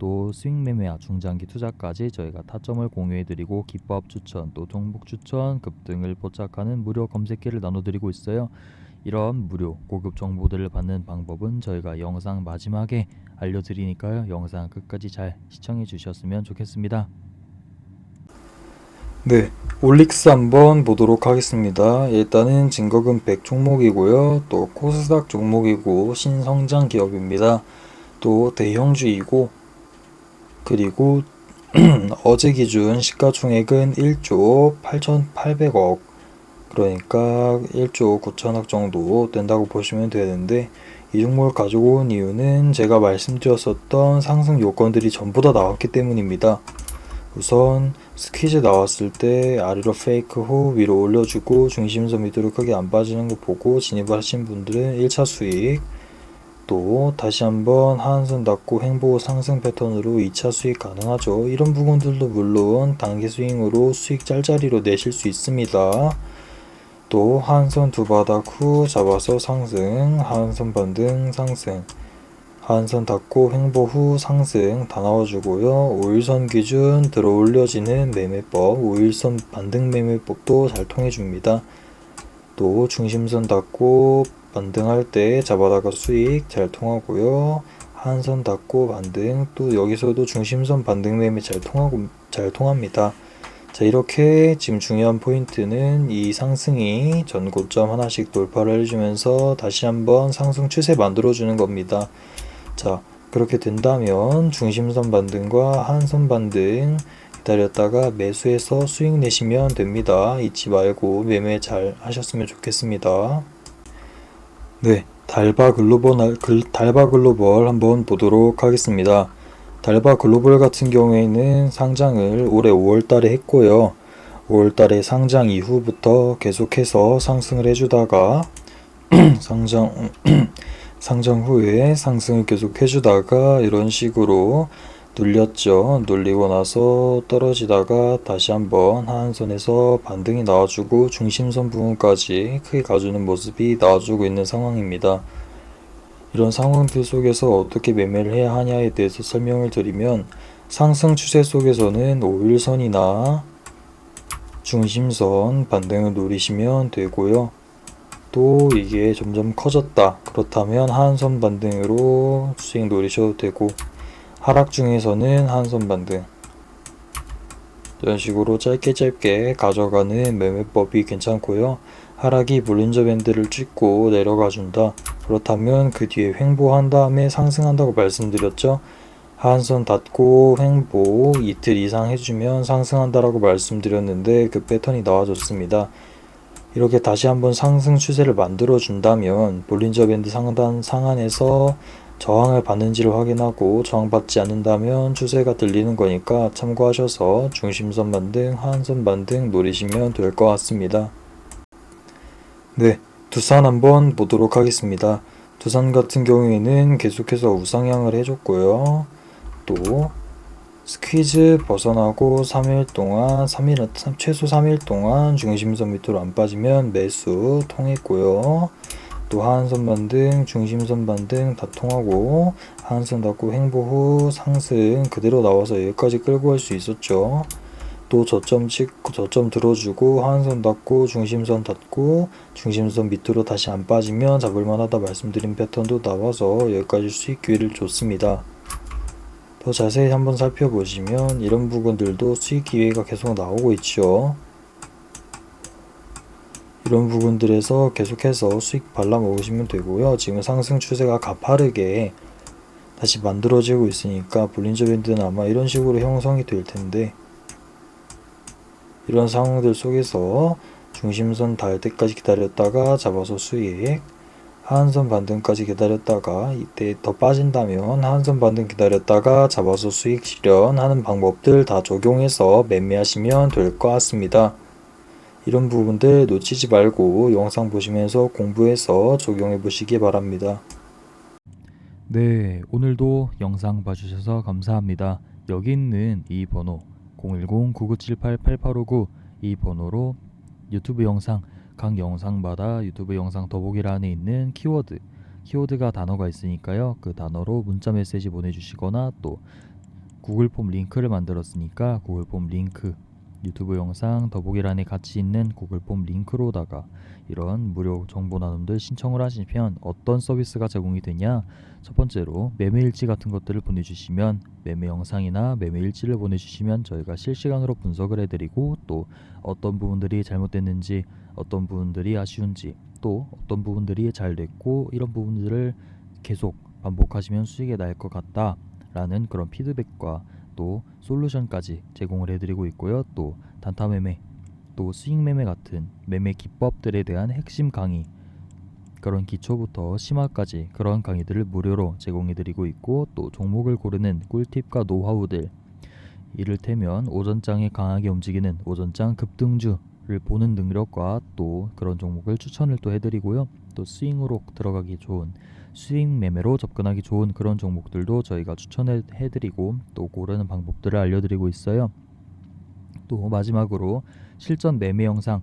또 스윙 매매와 중장기 투자까지 저희가 타점을 공유해드리고 기법 추천 또 종목 추천 급등을 포착하는 무료 검색기를 나눠드리고 있어요. 이런 무료 고급 정보들을 받는 방법은 저희가 영상 마지막에 알려드리니까요. 영상 끝까지 잘 시청해 주셨으면 좋겠습니다. 네, 올릭스 한번 보도록 하겠습니다. 일단은 증거금 100 종목이고요. 또 코스닥 종목이고 신성장 기업입니다. 또 대형주이고 그리고 어제 기준 시가총액은 1조 8,800억 그러니까 1조 9천억 정도 된다고 보시면 되는데 이 종목을 가지고 온 이유는 제가 말씀드렸었던 상승 요건들이 전부 다 나왔기 때문입니다. 우선 스퀴즈 나왔을 때 아래로 페이크 후 위로 올려주고 중심선 밑으로 크게 안 빠지는 거 보고 진입을 하신 분들은 1차 수익 또 다시 한번 하한선 닫고 횡보 상승 패턴으로 2차 수익 가능하죠. 이런 부분들도 물론 단기 스윙으로 수익 짤짤이로 내실 수 있습니다. 또 하한선 두 바닥 후 잡아서 상승, 하한선 반등 상승, 하한선 닫고 횡보 후 상승 다 나와주고요. 5일선 기준 들어 올려지는 매매법, 5일선 반등 매매법도 잘 통해줍니다. 또 중심선 닫고 반등할 때 잡아다가 수익 잘 통하고요. 한 선 닫고 반등 또 여기서도 중심선 반등 매매 잘 통하고 잘 통합니다. 자 이렇게 지금 중요한 포인트는 이 상승이 전 고점 하나씩 돌파를 해주면서 다시 한번 상승 추세 만들어주는 겁니다. 자 그렇게 된다면 중심선 반등과 한선 반등 기다렸다가 매수해서 수익 내시면 됩니다. 잊지 말고 매매 잘 하셨으면 좋겠습니다. 네, 달바 글로벌, 달바 글로벌 한번 보도록 하겠습니다. 달바 글로벌 같은 경우에는 상장을 올해 5월달에 했고요. 5월달에 상장 이후부터 계속해서 상승을 해주다가 상장 상장 후에 상승을 계속 해주다가 이런 식으로 눌렸죠. 눌리고 나서 떨어지다가 다시 한번 하한선에서 반등이 나와주고 중심선 부분까지 크게 가주는 모습이 나와주고 있는 상황입니다. 이런 상황들 속에서 어떻게 매매를 해야 하냐에 대해서 설명을 드리면 상승 추세 속에서는 5일선이나 중심선 반등을 노리시면 되고요. 또 이게 점점 커졌다. 그렇다면 하한선 반등으로 수익 노리셔도 되고 하락 중에서는 한 손 반등 이런 식으로 짧게 짧게 가져가는 매매법이 괜찮고요. 하락이 볼린저 밴드를 찍고 내려가 준다. 그렇다면 그 뒤에 횡보한 다음에 상승한다고 말씀드렸죠. 한선 닫고 횡보 이틀 이상 해주면 상승한다라고 말씀드렸는데 그 패턴이 나와줬습니다. 이렇게 다시 한번 상승 추세를 만들어 준다면 볼린저 밴드 상단 상한에서 저항을 받는지를 확인하고 저항받지 않는다면 추세가 들리는 거니까 참고하셔서 중심선 반등, 하한선 반등 노리시면 될 것 같습니다. 네, 두산 한번 보도록 하겠습니다. 두산 같은 경우에는 계속해서 우상향을 해줬고요. 또 스퀴즈 벗어나고 3일 동안 3일 최소 3일 동안 중심선 밑으로 안 빠지면 매수 통했고요. 또 하한선 반등, 중심선 반등 다 통하고 하한선 닫고 횡보 후 상승 그대로 나와서 여기까지 끌고 갈 수 있었죠. 또 저점 찍고 저점 들어주고 하한선 닫고 중심선 닫고 중심선 밑으로 다시 안 빠지면 잡을만하다 말씀드린 패턴도 나와서 여기까지 수익 기회를 줬습니다. 더 자세히 한번 살펴보시면 이런 부분들도 수익 기회가 계속 나오고 있죠. 이런 부분들에서 계속해서 수익 발라 먹으시면 되고요. 지금 상승 추세가 가파르게 다시 만들어지고 있으니까 볼린저 밴드는 아마 이런 식으로 형성이 될 텐데 이런 상황들 속에서 중심선 닿을 때까지 기다렸다가 잡아서 수익 하한선 반등까지 기다렸다가 이때 더 빠진다면 하한선 반등 기다렸다가 잡아서 수익 실현하는 방법들 다 적용해서 매매하시면 될 것 같습니다. 이런 부분들 놓치지 말고 영상 보시면서 공부해서 적용해 보시기 바랍니다. 네, 오늘도 영상 봐주셔서 감사합니다. 여기 있는 이 번호 010-9978-8859 이 번호로 유튜브 영상 각 영상마다 유튜브 영상 더보기란에 있는 키워드 키워드가 단어가 있으니까요. 그 단어로 문자 메시지 보내주시거나 또 구글 폼 링크를 만들었으니까 구글 폼 링크 유튜브 영상 더보기란에 같이 있는 구글 폼 링크로다가 이런 무료 정보 나눔들 신청을 하시면 어떤 서비스가 제공이 되냐? 첫 번째로 매매 일지 같은 것들을 보내주시면 매매 영상이나 매매 일지를 보내주시면 저희가 실시간으로 분석을 해드리고 또 어떤 부분들이 잘못됐는지 어떤 부분들이 아쉬운지 또 어떤 부분들이 잘 됐고 이런 부분들을 계속 반복하시면 수익이 날 것 같다 라는 그런 피드백과 또 솔루션까지 제공을 해드리고 있고요. 또 단타 매매, 또 수익 매매 같은 매매 기법들에 대한 핵심 강의 그런 기초부터 심화까지 그런 강의들을 무료로 제공해드리고 있고 또 종목을 고르는 꿀팁과 노하우들 이를테면 오전장에 강하게 움직이는 오전장 급등주를 보는 능력과 또 그런 종목을 추천을 또 해드리고요. 또 스윙으로 들어가기 좋은 스윙 매매로 접근하기 좋은 그런 종목들도 저희가 추천해 해드리고 또 고르는 방법들을 알려드리고 있어요. 또 마지막으로 실전 매매 영상